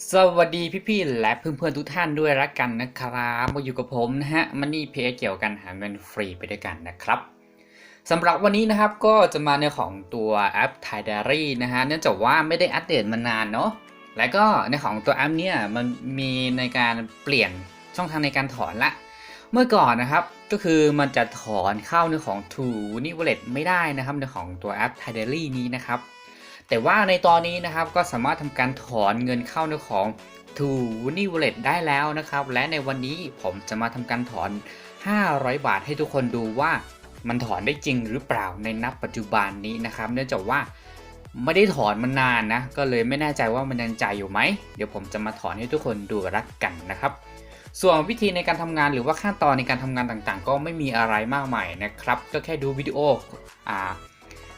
สวัสดีพี่ๆและเพื่อนๆทุกท่านด้วยละกันนะครับมาอยู่กับผมนะฮะมันนี่เพจเกี่ยวกันหาเงินฟรีไปด้วยกันนะครับสำหรับวันนี้นะครับก็จะมาในของตัวแอป Thai d a r y นะฮะเนื่องจากว่าไม่ได้อัปเดตมานานเนาะและก็ในของตัวแอปเนี่ยมันมีในการเปลี่ยนช่องทางในการถอนละ เมื่อก่อนนะครับก็คือมันจะถอนเข้าในของ True n i Wallet ไม่ได้นะครับในของตัวแอป Thai d a r y นี้นะครับ แต่ว่าในตอนนี้นะครับก็สามารถทำการถอนเงินเข้าในของ t o n i Wallet ได้แล้วนะครับ และในวันนี้ผมจะมาทำการถอน 500 บาทให้ทุกคนดูว่ามันถอนได้จริงหรือเปล่าในนับปัจจุบันนี้นะครับ เนื่องจากว่าไม่ได้ถอนมานานนะ ก็เลยไม่แน่ใจว่ามันยังจ่ายอยู่ไหม เดี๋ยวผมจะมาถอนให้ทุกคนดูรักกันนะครับ ส่วนวิธีในการทำงานหรือว่าขั้นตอนในการทำงานต่างๆ ก็ไม่มีอะไรมากมายนะครับ ก็แค่ดูวิดีโออ่า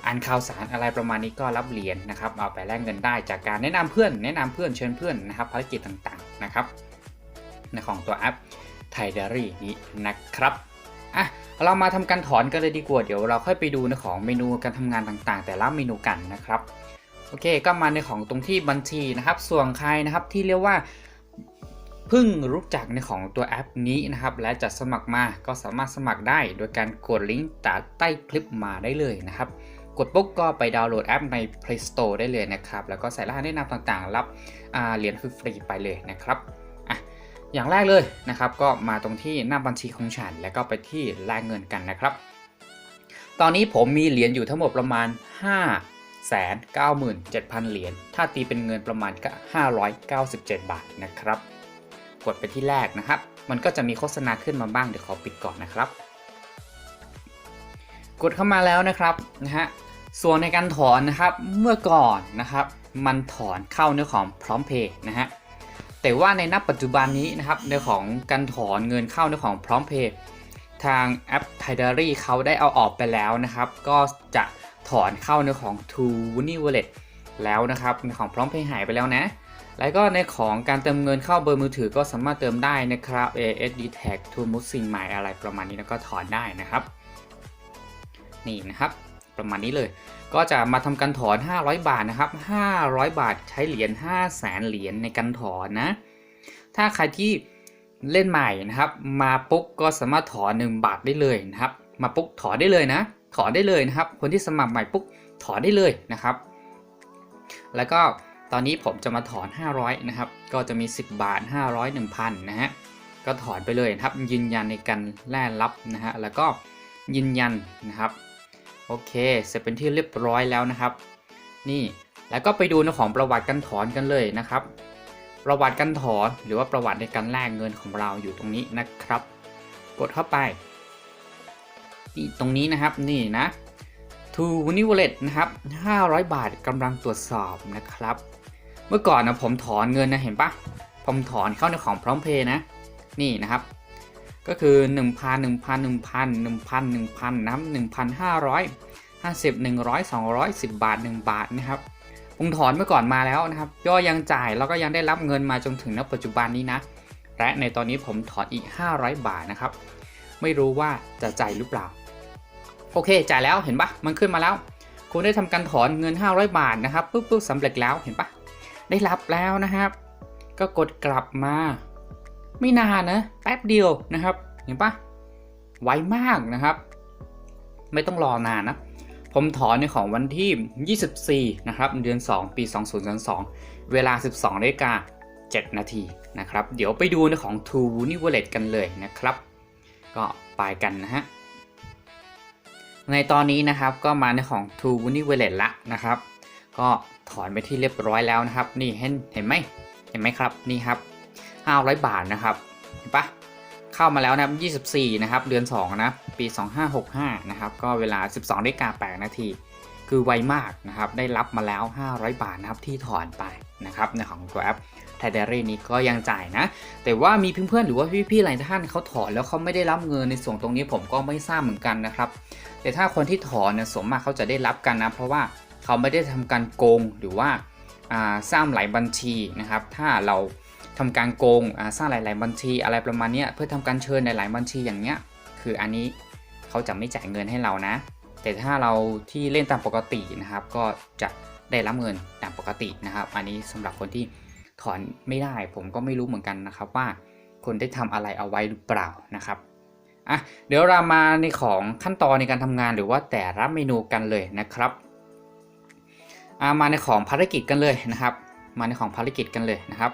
อ่านข่าวสารอะไรประมาณนี้ก็รับเหรียญนะครับ เอาไปแลกเงินได้จากการแนะนำเพื่อน แนะนำเพื่อนเชิญเพื่อนนะครับภารกิจต่างๆนะครับในของตัวแอป Thai Diary นี้นะครับอะเรามาทำการถอนกันเลยดีกว่าเดี๋ยวเราค่อยไปดูในของเมนูการทำงานต่างๆ แต่ละเมนูกันนะครับโอเคก็มาในของตรงที่บัญชีนะครับ ส่วนใครนะครับที่เรียกว่าเพิ่งรู้จักในของตัวแอปนี้นะครับ และจะสมัครมาก็สามารถสมัครได้โดยการกดลิงก์ใต้คลิปมาได้เลยนะครับ กดปุ๊บก็ไปดาวน์โหลดแอปใน Play Store ได้เลยนะครับ แล้วก็ใส่รหัสแนะนำต่างๆ รับเหรียญฟรีไปเลยนะครับอะอย่างแรกเลยนะครับก็มาตรงที่หน้าบัญชีของฉัน แล้วก็ไปที่แลกเงินกันนะครับ ตอนนี้ผมมีเหรียญอยู่ทั้งหมดประมาณ 5 9 7 0 0 0 เหรียญถ้าตีเป็นเงินประมาณก็597 บาทนะครับ กดไปที่แรกนะครับ มันก็จะมีโฆษณาขึ้นมาบ้างเดี๋ยวขอปิดก่อนนะครับ กดเข้ามาแล้วนะครับนะฮะส่วนในการถอนนะครับเมื่อก่อนนะครับมันถอนเข้าในของพร้อมเพย์นะฮะแต่ว่าในนับปัจจุบันนี้นะครับในของการถอนเงินเข้าในของพร้อมเพย์ทางแอป t i d a r y เขาได้เอาออกไปแล้วนะครับ ก็จะถอนเข้าในของ t o n i Wallet แล้วนะครับในของพร้อมเพย์หายไปแล้วนะแล้วก็ในของการเติมเงินเข้าเบอร์มือถือก็สามารถเติมได้นะครับ ASD Tag to มุสินใหม่อะไรประมาณนี้แล้วก็ถอนได้นะครับ นี่นะครับ ประมาณนี้เลย ก็จะมาทำการถอน 500 บาทนะครับ 500 บาทใช้เหรียญ5 0 0แสนเหรียญในการถอนนะ ถ้าใครที่เล่นใหม่นะครับ มาปุ๊บก็สามารถถอน 1 บาทได้เลยนะครับ มาปุ๊บถอนได้เลยนะ ถอนได้เลยนะครับ คนที่สมัครใหม่ปุ๊บถอนได้เลยนะครับ แล้วก็ตอนนี้ผมจะมาถอน 500 นะครับ ก็จะมี 10 บาท 500 1,000 นะฮะ ก็ถอนไปเลยนะครับ ยืนยันในการแลกรับนะฮะ แล้วก็ยืนยันนะครับ โอเค เสร็จเป็นที่เรียบร้อยแล้วนะครับ นี่แล้วก็ไปดูในของประวัติการถอนกันเลยนะครับ ประวัติการถอนหรือว่าประวัติในการแลกเงินของเราอยู่ตรงนี้นะครับ กดเข้าไปนี่ตรงนี้นะครับนี่นะ To w i Wallet นะครับ 500 บาทกำลังตรวจสอบนะครับ เมื่อก่อนนะผมถอนเงินนะเห็นปะผมถอนเข้าในของพร้อมเพย์นะ นี่นะครับ ก็คือ 1,000 1,000 1,000 1,000 1,000นะครับ1,500 50 100 200 10 บาท 1 บาทนะครับผมถอนเมื่อก่อนมาแล้วนะครับย่อยังจ่ายแล้วก็ยังได้รับเงินมาจนถึงณปัจจุบันนี้นะ และในตอนนี้ผมถอนอีก 500 บาทนะครับ ไม่รู้ว่าจะจ่ายหรือเปล่า โอเค จ่ายแล้วเห็นปะมันขึ้นมาแล้ว คุณได้ทำการถอนเงิน 500 บาทนะครับปุ๊บปุ๊บสำเร็จแล้วเห็นปะได้รับแล้วนะครับ ก็กดกลับมา ไม่นานนะแป๊บเดียวนะครับเห็นปะไวมากนะครับ ไม่ต้องรอนานนะ ผมถอนในของวันที่ 24 นะครับ เดือน 2 ปี 2022 เวลา 12นาฬิกา7นาทีนะครับ เดี๋ยวไปดูในของ t o n i Wallet กันเลยนะครับ ก็ไปกันนะฮะ ในตอนนี้นะครับก็มาในของ t o n i Wallet ละนะครับ ก็ถอนไปที่เรียบร้อยแล้วนะครับ นี่เห็นเห็นไหมเห็นไหมครับ นี่ครับ 500 บาทนะครับเห็นปะเข้ามาแล้วนะครับ24 นะครับ เดือน 2 นะ ปี 2565 นะครับ ก็เวลา 12นาฬิกา8นาที คือไวมากนะครับ ได้รับมาแล้ว 500 บาทนะครับที่ถอนไปนะครับในของตัวแอป t i d a r y นี้ก็ยังจ่ายนะ แต่ว่ามีเพื่อนๆหรือว่าพี่ๆหลายท่านเขาถอนแล้วเขาไม่ได้รับเงินในส่วนตรงนี้ผมก็ไม่ทราบเหมือนกันนะครับ แต่ถ้าคนที่ถอนเนี่ยสมมากเขาจะได้รับกันนะ เพราะว่าเขาไม่ได้ทำการโกงหรือว่าสร้างหลายบัญชีนะครับ ถ้าเรา ทำการโกงสร้างหลาย ๆ บัญชีอะไรประมาณนี้เพื่อทำการเชิญหลายบัญชีอย่างเงี้ยคืออันนี้เขาจะไม่จ่ายเงินให้เรานะ แต่ถ้าเราที่เล่นตามปกตินะครับ ก็จะได้รับเงินตามปกตินะครับ อันนี้สำหรับคนที่ถอนไม่ได้ผมก็ไม่รู้เหมือนกันนะครับว่าคุณได้ทำอะไรเอาไว้หรือเปล่านะครับอะเดี๋ยวเรามาในของขั้นตอนในการทำงานหรือว่าแต่ละเมนูกันเลยนะครับมาในของภารกิจกันเลยนะครับ มาในของภารกิจกันเลยนะครับ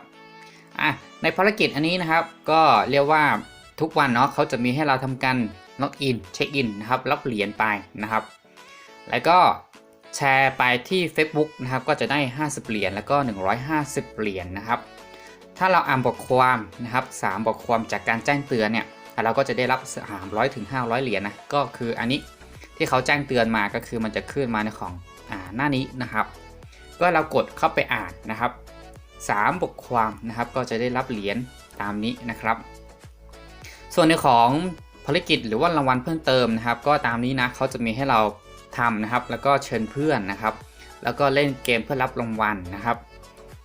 อะในภารกิจอันนี้นะครับ ก็เรียกว่าทุกวันเนาะเขาจะมีให้เราทำการล็อกอินเช็คอินนะครับรับเหรียญไปนะครับ แล้วก็แชร์ไปที่ Facebook นะครับก็จะได้ 50 เหรียญแล้วก็ 150 เหรียญนะครับ ถ้าเราอ่านบทความนะครับ3บทความจากการแจ้งเตือนเนี่ยเราก็จะได้รับ 300ถึง500 เหรียญนะก็คืออันนี้ที่เขาแจ้งเตือนมาก็คือมันจะขึ้นมาในของอ่าหน้านี้นะครับ ก็เรากดเข้าไปอ่านนะครับ 3 บทความนะครับ ก็จะได้รับเหรียญตามนี้นะครับ ส่วนในของภารกิจหรือว่ารางวัลเพิ่มเติมนะครับ ก็ตามนี้นะเขาจะมีให้เราทำนะครับ แล้วก็เชิญเพื่อนนะครับ แล้วก็เล่นเกมเพื่อรับรางวัลนะครับ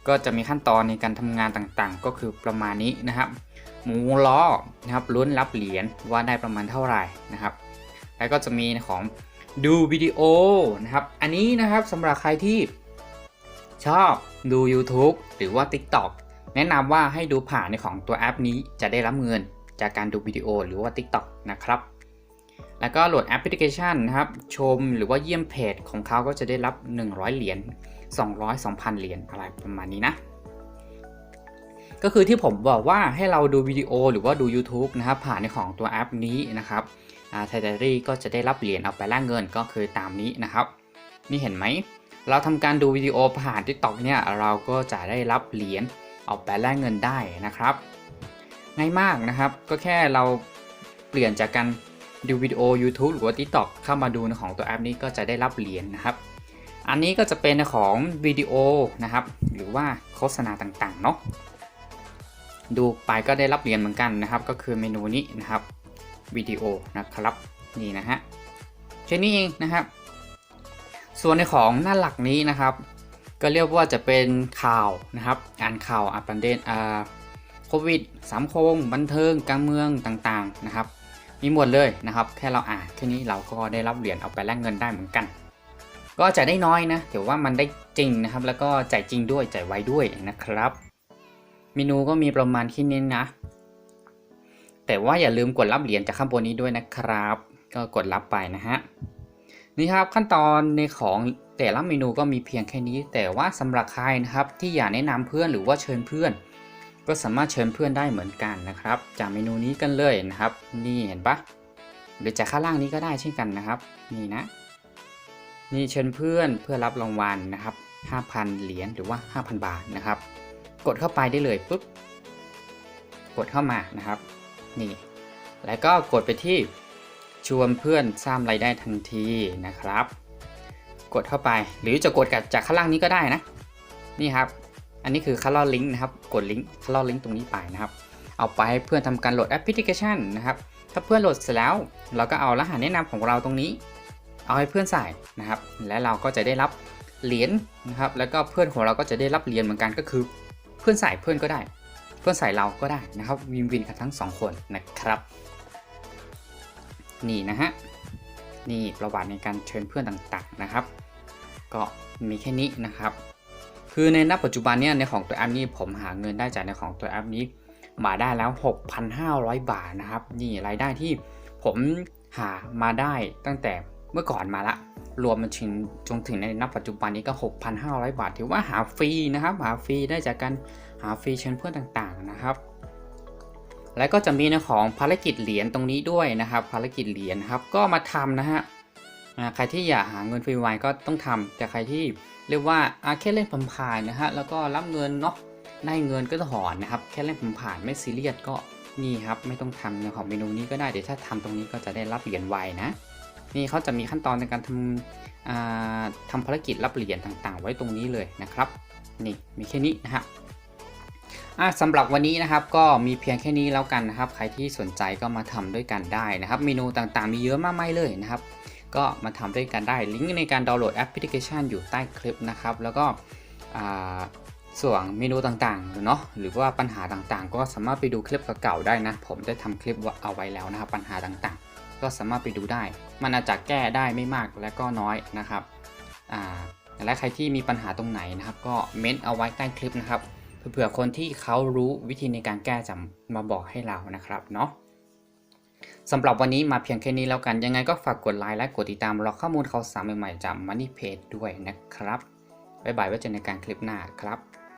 ก็จะมีขั้นตอนในการทำงานต่างๆ ก็คือประมาณนี้นะครับ หมูล้อนะครับลุ้นรับเหรียญว่าได้ประมาณเท่าไหร่นะครับ แล้วก็จะมีของดูวิดีโอนะครับ อันนี้นะครับสำหรับใครที่ ชอบดู YouTube หรือว่า TikTok แนะนำว่าให้ดูผ่านในของตัวแอปนี้จะได้รับเงินจากการดูวิดีโอหรือว่า TikTok นะครับ แล้วก็โหลดแอปพลิเคชันนะครับ ชมหรือว่าเยี่ยมเพจของเขาก็จะได้รับ 100 เหรียญ 200 2,000 เหรียญอะไรประมาณนี้นะ ก็คือที่ผมบอกว่าให้เราดูวิดีโอหรือว่าดู YouTube นะครับผ่านในของตัวแอปนี้นะครับไทเดรี่ก็จะได้รับเหรียญเอาไปแลกเงินก็คือตามนี้นะครับ นี่เห็นไหม เราทำการดูวิดีโอผ่าน TikTok เนี่ยเราก็จะได้รับเหรียญเอาไปแลกเงินได้นะครับง่ายมากนะครับก็แค่เราเปลี่ยนจากการดูวิดีโอ YouTube หรือว่า TikTok เข้ามาดูในของตัวแอปนี้ก็จะได้รับเหรียญนะครับ อันนี้ก็จะเป็นของวิดีโอนะครับ หรือว่าโฆษณาต่างๆเนาะดูไปก็ได้รับเหรียญเหมือนกันนะครับ ก็คือเมนูนี้นะครับวิดีโอนะครับนี่นะฮะแค่นี้เองนะครับ ส่วนในของหน้าหลักนี้นะครับ ก็เรียกว่าจะเป็นข่าวนะครับ อ่านข่าวอ่านปเด็นอ่าโควิดสังคมบันเทิงการเมืองต่างๆนะครับ มีหมดเลยนะครับ แค่เราอ่านแค่นี้เราก็ได้รับเหรียญเอาไปแลกเงินได้เหมือนกัน ก็จ่ายได้น้อยนะแต่ว่ามันได้จริงนะครับ แล้วก็จ่ายจริงด้วยจ่ายไวด้วยนะครับ เมนูก็มีประมาณที่นี้นะ แต่ว่าอย่าลืมกดรับเหรียญจากข้างบนนี้ด้วยนะครับ ก็กดรับไปนะฮะ นี่ครับขั้นตอนในของแต่ละเมนูก็มีเพียงแค่นี้ แต่ว่าสำหรับใครนะครับที่อยากแนะนำเพื่อนหรือว่าเชิญเพื่อน ก็สามารถเชิญเพื่อนได้เหมือนกันนะครับ จากเมนูนี้กันเลยนะครับ นี่เห็นปะหรือจากข้างล่างนี้ก็ได้เช่นกันนะครับ นี่นะ นี่เชิญเพื่อนเพื่อรับรางวัลนะครับ 5,000 เหรียญหรือว่า 5,000 บาทนะครับ กดเข้าไปได้เลยปุ๊บกดเข้ามานะครับ นี่ แล้วก็กดไปที่ ชวนเพื่อนสร้างรายได้ทันทีนะครับ กดเข้าไปหรือจะกดจากข้างล่างนี้ก็ได้นะ นี่ครับ อันนี้คือคัลเลอร์ลิงก์นะครับ กดลิงก์คัลเลอร์ลิงก์ตรงนี้ไปนะครับ เอาไปให้เพื่อนทำการโหลดแอปพลิเคชันนะครับ ถ้าเพื่อนโหลดเสร็จแล้ว เราก็เอารหัสแนะนำของเราตรงนี้ เอาให้เพื่อนใส่นะครับ และเราก็จะได้รับเหรียญนะครับ แล้วก็เพื่อนของเราก็จะได้รับเหรียญเหมือนกันก็คือ เพื่อนใส่เพื่อนก็ได้ เพื่อนใส่เราก็ได้นะครับ วินวินกันทั้งสองคนนะครับ นี่นะฮะ นี่ประวัติในการเชิญเพื่อนต่างๆนะครับ ก็มีแค่นี้นะครับ คือในณปัจจุบันเนี่ยในของตัวแอปนี้ผมหาเงินได้จากในของตัวแอปนี้มาได้แล้ว 6,500 บาทนะครับ นี่รายได้ที่ผมหามาได้ตั้งแต่เมื่อก่อนมาละ รวมมาถึงจนถึงในณปัจจุบันนี้ก็ 6,500 บาท ถือว่าหาฟรีนะครับ หาฟรีได้จากการหาฟรีเชิญเพื่อนต่างๆนะครับ แล้วก็จะมีในของภารกิจเหรียญตรงนี้ด้วยนะครับ ภารกิจเหรียญครับก็มาทำนะฮะใครที่อยากหาเงินฟรีไวก็ต้องทำแต่ใครที่เรียกว่าอาแค่เล่นผ่านๆนะฮะแล้วก็รับเงินเนาะได้เงินก็ถอนนะครับ แค่เล่นผ่านๆไม่ซีเรียสก็นี่ครับไม่ต้องทำในของเมนูนี้ก็ได้เดี๋ยวถ้าทำตรงนี้ก็จะได้รับเหรียญไวนะนี่เขาจะมีขั้นตอนในการทำอ่าทำภารกิจรับเหรียญต่างๆ ไว้ตรงนี้เลยนะครับ นี่มีแค่นี้นะฮะ สำหรับวันนี้นะครับก็มีเพียงแค่นี้แล้วกันนะครับ ใครที่สนใจก็มาทำด้วยกันได้นะครับ เมนูต่างๆ มีเยอะมากมายเลยนะครับ ก็มาทำด้วยกันได้ ลิงก์ในการดาวน์โหลดแอปพลิเคชันอยู่ใต้คลิปนะครับ แล้วก็อ่าส่วนเมนูต่างๆเนาะหรือว่าปัญหาต่างๆ ก็สามารถไปดูคลิปเก่าๆได้นะ ผมได้ทำคลิปเอาไว้แล้วนะครับ ปัญหาต่างๆ ก็สามารถไปดูได้ มันอาจจะแก้ได้ไม่มากและก็น้อยนะครับอ่าและใครที่มีปัญหาตรงไหนนะครับ ก็เม้นเอาไว้ใต้คลิปนะครับ เผื่อคนที่เขารู้วิธีในการแก้จะมาบอกให้เรานะครับเนาะสำหรับวันนี้มาเพียงแค่นี้แล้วกันยังไงก็ฝากกดไลค์และกดติดตามรอข้อมูลข่าวสารใหม่ๆจาก Money Page ด้วยนะครับบ๊ายบายไว้เจอในการคลิปหน้าครับ